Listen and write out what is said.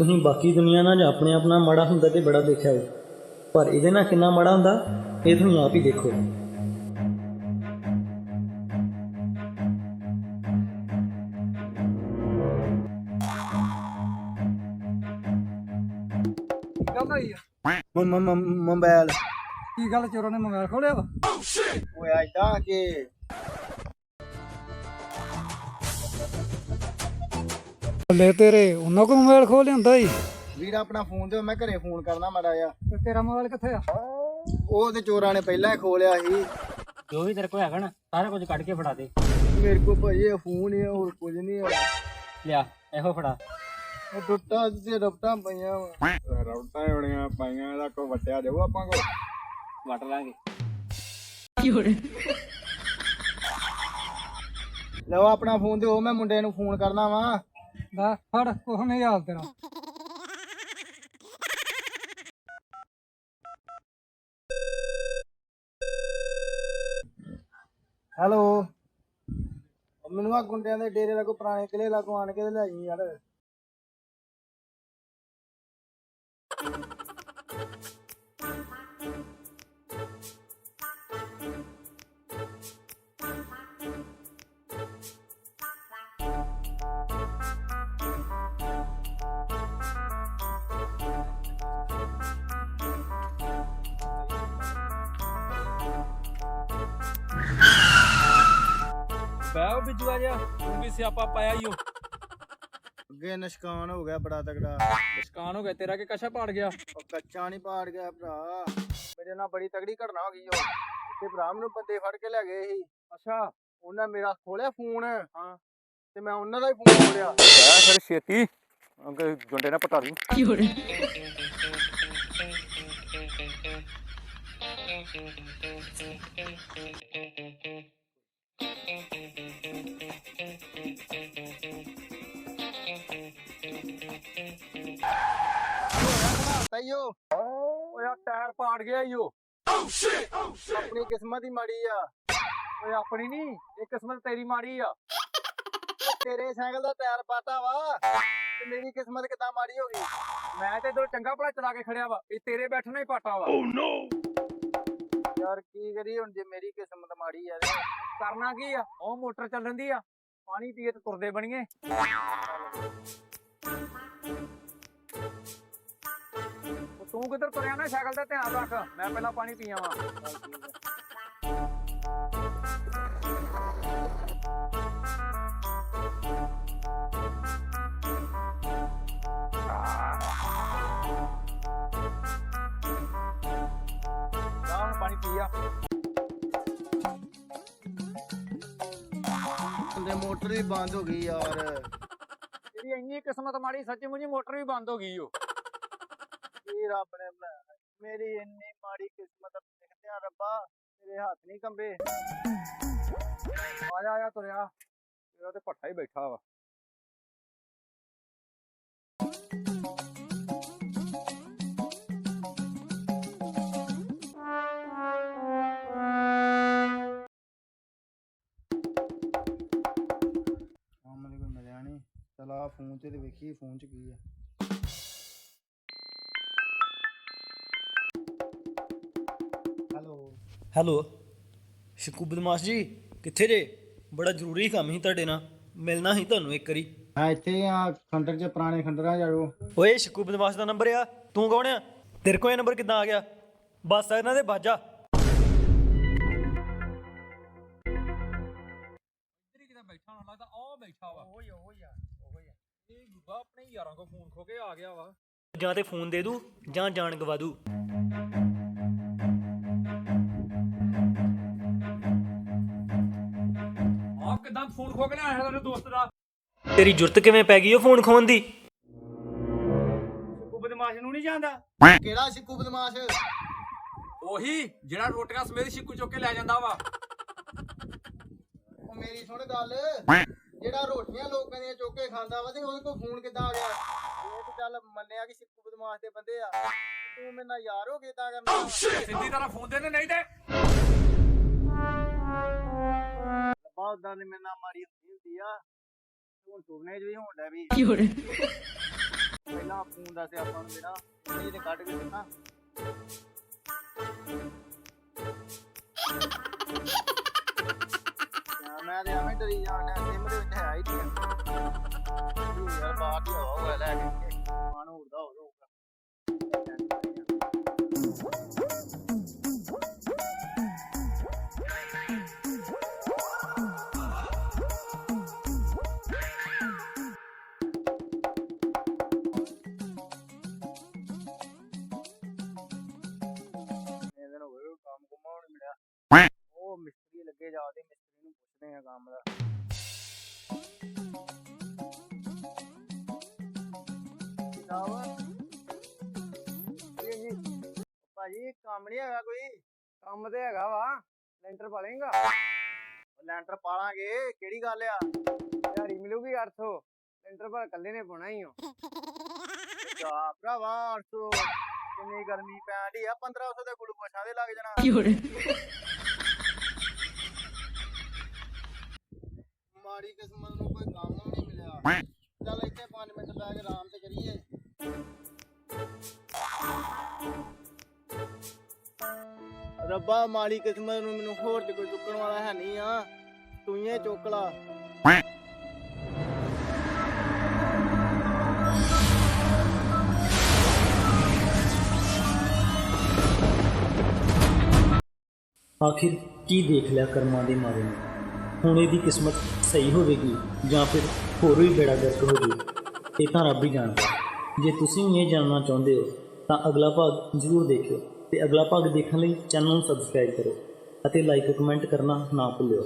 ਤੁਸੀਂ ਬਾਕੀ ਦੁਨੀਆ ਨਾਲ ਜਾਂ ਆਪਣੇ ਆਪ ਨਾਲ ਮਾੜਾ ਹੁੰਦਾ ਤੇ ਬੜਾ ਦੇਖਿਆ ਹੋ ਪਰ ਇਹਦੇ ਨਾਲ ਕਿੰਨਾ ਮਾੜਾ ਹੁੰਦਾ ਇਹ ਤੁਸੀਂ ਆਪ ਹੀ ਦੇਖੋ। ਗੱਲ ਆਈ ਆ? ਮੋਬਾਈਲ ਕੀ ਗੱਲ ਚੋਰਾਂ ਨੇ ਮੋਬਾਈਲ ਖੋਲਿਆ ਵਾ? ਓਏ ਐਦਾਂ ਕਿ ਲੈ ਤੇਰੇ ਉਹਨਾਂ ਕੋਲ ਮੋਬਾਈਲ ਖੋਲ ਲਿਆਂਦਾ ਈ। ਵੀਰ ਆਪਣਾ ਫੋਨ ਦਿਓ ਮੈਂ ਘਰੇ ਫੋਨ ਕਰਨਾ ਮਾੜਾ ਜਿਹਾ। ਤੇ ਤੇਰਾ ਮੋਬਾਈਲ ਕਿੱਥੇ ਆ? ਉਹ ਤੇ ਚੋਰਾਂ ਨੇ ਪਹਿਲਾਂ ਹੀ ਖੋਲਿਆ ਸੀ। ਜੋ ਵੀ ਤੇਰੇ ਕੋਲ ਹੈਗਾ ਨਾ ਸਾਰਾ ਕੁਝ ਕੱਢ ਕੇ ਫੜਾ ਦੇ। ਮੇਰੇ ਕੋਲ ਭਾਈ ਇਹ ਫੋਨ ਹੀ ਆ ਹੋਰ ਕੁਝ ਨਹੀਂ ਆ। ਲਿਆ ਇਹੋ ਫੜਾ। ਉਹ ਟੁੱਟਾ ਤੇ ਰਫਟਾਂ ਪਈਆਂ ਵਾ। ਰਫਟਾਂ ਹੋਣੀਆਂ ਪਾਈਆਂ ਇਹਦਾ ਕੋ ਵਟਿਆ ਜਾਊ ਆਪਾਂ ਕੋ ਵਟ ਲਾਂਗੇ। ਲਓ ਆਪਣਾ ਫੋਨ ਦਿਓ ਮੈਂ ਮੁੰਡੇ ਨੂੰ ਫੋਨ ਕਰਨਾ ਵਾ। ਲੈ ਫੜ, ਕੁਛ ਨਹੀਂ ਹਾਲ ਤੇਰਾ। ਹੈਲੋ। ਮੈਨੂੰ ਆ ਗੁੰਡਿਆਂ ਦੇ ਡੇਰੇ ਲਾਗੋ ਪੁਰਾਣੇ ਕਿਲੇ ਲਾਗੋ ਆਣ ਕੇ ਤੇ ਲੈ ਜੀ ਯਾਰ। ਬੈਓ ਬਿਜੂਆ ਜਿਹਾ ਤੂੰ ਵੀ ਸਿਆਪਾ ਪਾਇਆ ਈ ਓ। ਅੱਗੇ ਨਸ਼ਕਾਨ ਹੋ ਗਿਆ ਬੜਾ ਤਗੜਾ ਨਿਸ਼ਕਾਨ ਹੋ ਗਿਆ ਤੇਰਾ ਕਿ ਕਸ਼ਾ ਪਾੜ ਗਿਆ? ਉਹ ਕੱਚਾ ਨਹੀਂ ਪਾੜ ਗਿਆ ਭਰਾ। ਮੇਰੇ ਨਾਲ ਬੜੀ ਤਗੜੀ ਘਟਨਾ ਹੋ ਗਈ ਓ। ਤੇ ਭਰਾ ਮੈਨੂੰ ਬੰਦੇ ਫੜ ਕੇ ਲੈ ਗਏ ਸੀ। ਅੱਛਾ। ਉਹਨਾਂ ਮੇਰਾ ਖੋਲਿਆ ਫੋਨ। ਹਾਂ। ਤੇ ਮੈਂ ਉਹਨਾਂ ਦਾ ਹੀ ਫੋਨ ਖੋਲਿਆ। ਬੈ ਫਿਰ ਛੇਤੀ। ਅੰਕਲ ਜੁੰਡੇ ਨਾਲ ਪਟਾ ਦੂੰ। ਤਾਈਓ ਓਏ ਆ ਟਾਇਰ ਪਾੜ ਗਿਆ ਈ ਓ। ਆਪਣੀ ਕਿਸਮਤ ਹੀ ਮਾੜੀ ਆ। ਓਏ ਆਪਣੀ ਨਹੀਂ ਇਹ ਕਿਸਮਤ ਤੇਰੀ ਮਾੜੀ ਆ। ਤੇਰੇ ਸਾਈਕਲ ਦਾ ਟਾਇਰ ਪਾਟਾ ਵਾ ਤੇ ਮੇਰੀ ਕਿਸਮਤ ਕਿਦਾਂ ਮਾੜੀ ਹੋ ਗਈ? ਮੈਂ ਤੇ ਇਧਰ ਚੰਗਾ ਭਲਾ ਚਲਾ ਕੇ ਖੜਿਆ ਵਾ ਇਹ ਤੇਰੇ ਬੈਠਣਾ ਹੀ ਪਾਟਾ ਵਾ। ਯਾਰ ਕੀ ਕਰੀ ਹੁਣ ਜੇ ਮੇਰੀ ਕਿਸਮਤ ਮਾੜੀ ਆ ਤੇ ਕਰਨਾ ਕੀ ਆ? ਉਹ ਮੋਟਰ ਚੱਲਣ ਦੀ ਆ। ਪਾਣੀ ਪੀਏ ਤੇ ਤੁਰਦੇ ਬਣੀਏ। ਤੂੰ ਕਿੱਧਰ ਤੁਰਿਆ ਨਾ ਸਾਈਕਲ ਦਾ ਧਿਆਨ ਰੱਖ ਮੈਂ ਪਹਿਲਾਂ ਪਾਣੀ ਪੀਆ ਵਾਂ ਜਾ ਹੁਣ ਪਾਣੀ ਪੀਆ ਤੇ ਮੋਟਰ ਵੀ ਬੰਦ ਹੋ ਗਈ ਯਾਰ ਤੇਰੀ ਇੰਨੀ ਕਿਸਮਤ ਮਾੜੀ ਸੱਚੀ ਮੁੱਚੀ ਮੋਟਰ ਵੀ ਬੰਦ ਹੋ ਗਈ ਓ ਕੀ ਰੱਬ ਨੇ ਬਣਾਇਆ ਮੇਰੀ ਇੰਨੀ ਮਾੜੀ ਕਿਸਮਤ ਦੇਖਦੇ ਰੱਬਾ, ਤੇਰੇ ਹੱਥ ਨਹੀਂ ਕੰਬੇ। ਆ ਜਾ ਤੁਰਿਆ। ਤੇਰਾ ਤੇ ਭੱਠਾ ਹੀ ਬੈਠਾ ਵਾ। ਸਾਹਮਣੇ ਕੋਈ ਮਿਲਿਆ ਨਹੀਂ ਚਲਾ ਫੋਨ ਚ ਤੇ ਵੇਖੀ, ਫੋਨ ਚ ਕੀ ਆ। ਹੈਲੋ ਸ਼ਿਕੂ ਬਦਮਾਸ਼ ਜੀ ਕਿੱਥੇ ਜੇ? ਬੜਾ ਜ਼ਰੂਰੀ ਕੰਮ ਸੀ ਤੁਹਾਡੇ ਨਾਲ। ਮਿਲਣਾ ਸੀ ਤੁਹਾਨੂੰ ਇੱਕ ਵਾਰੀ। ਮੈਂ ਇੱਥੇ ਆ ਖੰਡਰ ਚ ਪੁਰਾਣੇ ਖੰਡਰਾਂ ਜਾਓ ਓਏ ਸ਼ਿਕੂ ਬਦਮਾਸ਼ ਦਾ ਨੰਬਰ ਆ। ਤੂੰ ਕੌਣ ਆ? ਤੇਰੇ ਕੋਲ ਇਹ ਨੰਬਰ ਕਿੱਦਾਂ ਆ ਗਿਆ? ਬਸ ਇਹਨਾਂ ਦੇ ਬਾਜਾ। ਇੱਧਰ ਹੀ ਕਿਤੇ ਬੈਠਾ ਹੋਣਾ ਲੱਗਦਾ ਉਹ ਬੈਠਾ ਵਾ। ਉਹ ਹੀ ਉਹ ਹੀ ਆ ਉਹ ਹੀ ਆ ਇਹ ਗੁੱਗਾ ਆਪਣੇ ਯਾਰਾਂ ਕੋ ਫੋਨ ਖੋ ਕੇ ਆ ਗਿਆ ਵਾ। ਜਾਂ ਤੇ ਫੋਨ ਦੇ ਦੂ ਜਾਂ ਜਾਨ ਗਵਾ ਦੂ। ਕਿਦਾਂ ਫੋਨ ਖੋ ਕੇ ਲਿਆਇਆ ਤੇਰੇ ਦੋਸਤ ਦਾ? ਤੇਰੀ ਜੁਰਤ ਕਿਵੇਂ ਪੈ ਗਈ ਉਹ ਫੋਨ ਖੋਣ ਦੀ? ਉਹ ਬਦਮਾਸ਼ ਨੂੰ ਨਹੀਂ ਜਾਂਦਾ? ਕਿਹੜਾ ਸਿੱਕੂ ਬਦਮਾਸ਼? ਉਹੀ ਜਿਹੜਾ ਰੋਟੀਆਂ ਸਮੇਤ ਸ਼ਿਕੂ ਚੁੱਕ ਕੇ ਲੈ ਜਾਂਦਾ ਵਾ। ਉਹ ਮੇਰੀ ਸੁਣ ਗੱਲ। ਜਿਹੜਾ ਰੋਟੀਆਂ ਲੋਕਾਂ ਦੀਆਂ ਚੁੱਕ ਕੇ ਖਾਂਦਾ ਵਾ ਤੇ ਉਹਦੇ ਕੋਲ ਫੋਨ ਕਿੱਦਾਂ ਆ ਗਿਆ? ਇਹ ਤੇ ਚੱਲ ਮੰਨਿਆ ਕਿ ਸਿੱਕੂ ਬਦਮਾਸ਼ ਦੇ ਬੰਦੇ ਆ। ਤੂੰ ਮੇਰੇ ਨਾਲ ਯਾਰ ਹੋ ਕੇ ਤਾਂ ਕਰਨਾ। ਸਿੱਧੀ ਤਰ੍ਹਾਂ ਫੋਨ ਦੇ ਦੇ ਨਹੀਂ ਤੇ। ਲੱਭਾ ਉਦਾਂ ਦੀ ਮੇਰੇ ਨਾਲ ਮਾੜੀ ਹੁੰਦੀ ਹੁੰਦੀ ਆ। ਹੁਣ ਤੁਰਨੇ ਚ ਵੀ ਡਿਆ ਵੀ। ਪਹਿਲਾਂ ਨਾ ਫੋਨ ਦਾ ਸਿਆਪਾ ਨੂੰ ਜਿਹੜਾ ਇਹ ਤੇ ਕੱਢ ਕੇ ਦਿੱਤਾ ਮੈਂ ਤੇ ਐਵੇਂ ਡਰੀ ਜਾਣਾ ਸਿਮ ਦੇ ਵਿੱਚ ਹੈ ਹੀ ਨਹੀਂ ਯਾਰ ਬਾਹਰ ਹੀ ਹੋਇਆ ਲੈ ਕੇ। ਕੁਮਾਉਣ ਮਿਲਿਆ ਉਹ ਮਿਸਤਰੀ ਲੱਗੇ ਜਾਦੇ ਮਿਸਤਰੀ ਨੂੰ ਪੁੱਛਦੇ ਆ ਕੰਮ ਦਾ। ਭਾਜੀ ਕੰਮ ਨਹੀਂ ਹੈਗਾ ਕੋਈ। ਕੰਮ ਤੇ ਹੈਗਾ ਵਾ, ਲੈਂਟਰ ਪਾ ਲੈਂਟਰ ਪਾਲਾਂਗੇ, ਕਿਹੜੀ ਗੱਲ ਆ? ਯਾਰੀ ਮਿਲੂਗੀ 800 ਲੈਂਟਰ ਪਰ ਇਕੱਲੇ ਨੇ ਪਾਉਣਾ ਹੀ ਹੋ ਜਾ ਭਰਾਵਾ 800 ਕਿੰਨੀ ਗਰਮੀ ਪੈਣ ਡਈ ਆ 1500 ਦੇ ਗਲੂਕੋਸ਼ਾਂ ਦੇ ਲੱਗ ਜਾਣਾ। ਮਾੜੀ ਕਿਸਮਤ ਨੂੰ ਕੋਈ ਕੰਮ ਨਹੀਂ ਮਿਲਿਆ। ਚੱਲ ਇੱਥੇ 5 ਮਿੰਟ ਬੈ ਕੇ ਆਰਾਮ ਤੇ ਕਰੀਏ। ਰੱਬਾ ਮਾੜੀ ਕਿਸਮਤ ਨੂੰ ਮੈਨੂੰ ਹੋਰ ਤੇ ਕੋਈ ਚੁੱਕਣ ਵਾਲਾ ਹੈ ਨਹੀਂ ਆ। ਤੂੰ ਹੀ ਚੁੱਕ ਲਾ। ਆਖਿਰ ਕੀ ਦੇਖ ਲਿਆ ਕਰਮਾਂ ਦੇ ਮਾਰੇ ਨੇ? ਹੁਣ ਇਹਦੀ ਕਿਸਮਤ ਸਹੀ ਹੋਵੇਗੀ ਜਾਂ ਫਿਰ ਹੋਰ ਵੀ ਬੇੜਾ ਗਰਕ ਹੋ ਜੂ ਇਹ ਤਾਂ ਰੱਬ ਹੀ ਜਾਣਦਾ। ਜੇ ਤੁਸੀਂ ਇਹ ਜਾਣਨਾ ਚਾਹੁੰਦੇ ਹੋ, ਤਾਂ ਅਗਲਾ ਭਾਗ ਜ਼ਰੂਰ ਦੇਖਿਓ ਤੇ ਅਗਲਾ ਭਾਗ ਦੇਖਣ ਲਈ ਚੈਨਲ ਨੂੰ ਸਬਸਕ੍ਰਾਈਬ ਕਰੋ ਅਤੇ ਲਾਈਕ ਕਮੈਂਟ ਕਰਨਾ ਨਾ ਭੁੱਲਿਓ।